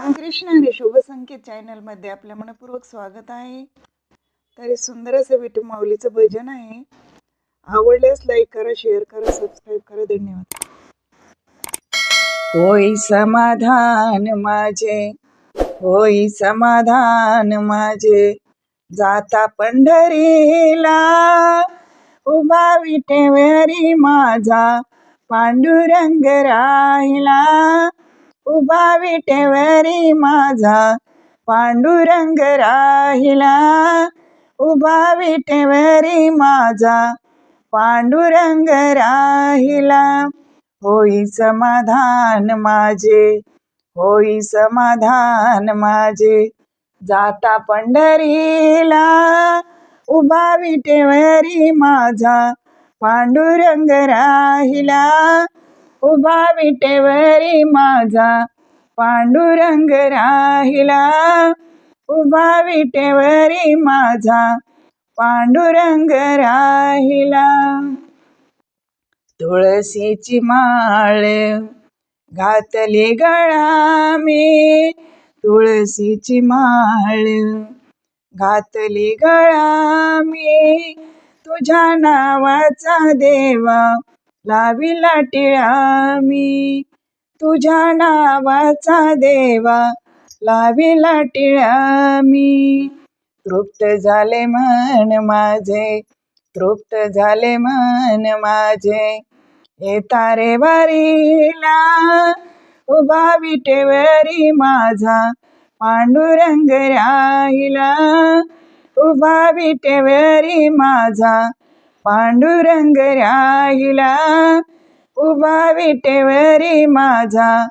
रामकृष्ण हरी शुभसंकेत चॅनलमध्ये आपल्या मनपूर्वक स्वागत आहे. तरी सुंदर असं विठू माऊलीचं भजन आहे. आवडल्यास लाईक करा शेअर करा सबस्क्राईब करा. धन्यवाद. होई समाधान माझे होई समाधान माझे. जाता पंढरीला उभा विटेवरी माझा पांडुरंग राहिला. उभा विटेवरी माझा पांडुरंग राहिला. उभा विटेवरी माझा पांडुरंग राहिला. होई समाधान माझे होई समाधान माझे जाता पंढरीला. उभा विटेवरी माझा पांडुरंग राहिला. उभा विटेवरी माझा पांडुरंग राहिला. उभा विटेवरी माझा पांडुरंग राहिला. तुळशीची माळ घातली गळा मी तुळशीची माळ घातली गळा मी तुझ्या नावाचा देवा लाविला टिळा मी. तुझ्या नावाचा देवा लाविला टिळा मी. तृप्त झाले मन माझे तृप्त झाले मन माझे. येता रे वारीला उभा विटेवरी माझा पांडुरंग राहिला. उभा विटेवरी माझा पांडुरंग राहिला उभा विटेवरी माझा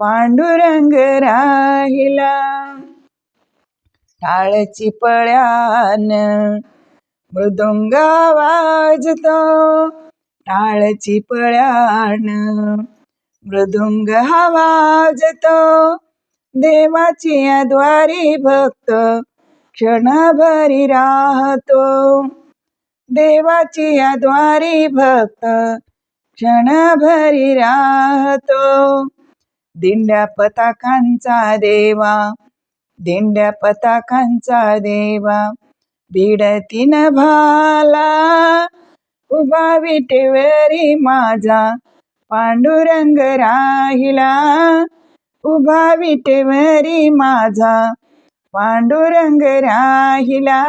पांडुरंग राहिला टाळची पळ्यान मृदुंग वाजतो टाळची पळ्यान मृदुंग वाजतो. देवाची द्वारी भक्त क्षणभरी राहतो. देवाची द्वारी भक्त क्षणभरी राहतो. दिंड्या पताकांचा देवा दिंड्या पताकांचा देवा भिडतीन भाला उभा विटेवरी माझा पांडुरंग राहिला. उभा विटेवरी माझा पांडुरंग राहिला.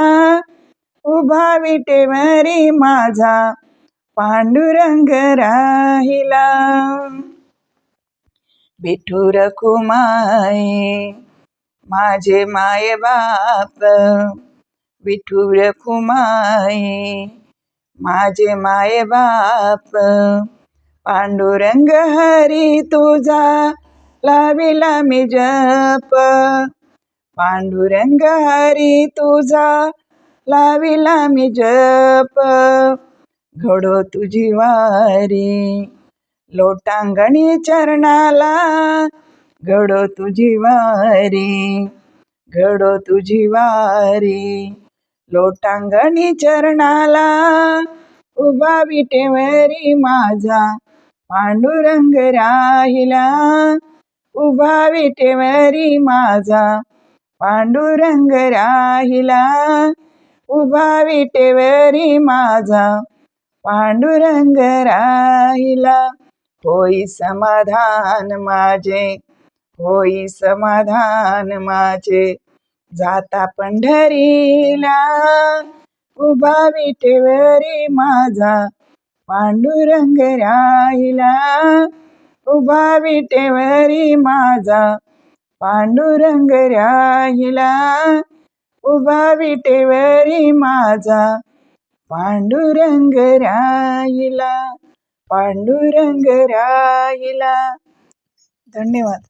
उभा विटेवरी माझा पांडुरंग राहिला. विठुर कुमाई माझे माय बाप विठुर कुमाई माझे माय बाप पांडुरंग हरी तुझा लाविला मी जप. पांडुरंग हरी तुझा लाविला मी जप. घडो तुझी वारी. लोटांगणी चरणाला घडो तुझी वारी. घडो तुझी वारी. लोटांगणी चरणाला उभा विटेवरी माझा पांडुरंग राहिला. उभा विटेवरी माझा पांडुरंग राहिला. उभा विटेवरी माझा पांडुरंग राहिला. होई समाधान माझे होई समाधान माझे जाता पंढरीला. उभा विटेवरी माझा पांडुरंग राहिला. उभा विटेवरी माझा पांडुरंग राहिला. उभा विटेवरी माझा. पांडुरंग राहिला पांडुरंग राहिला. धन्यवाद.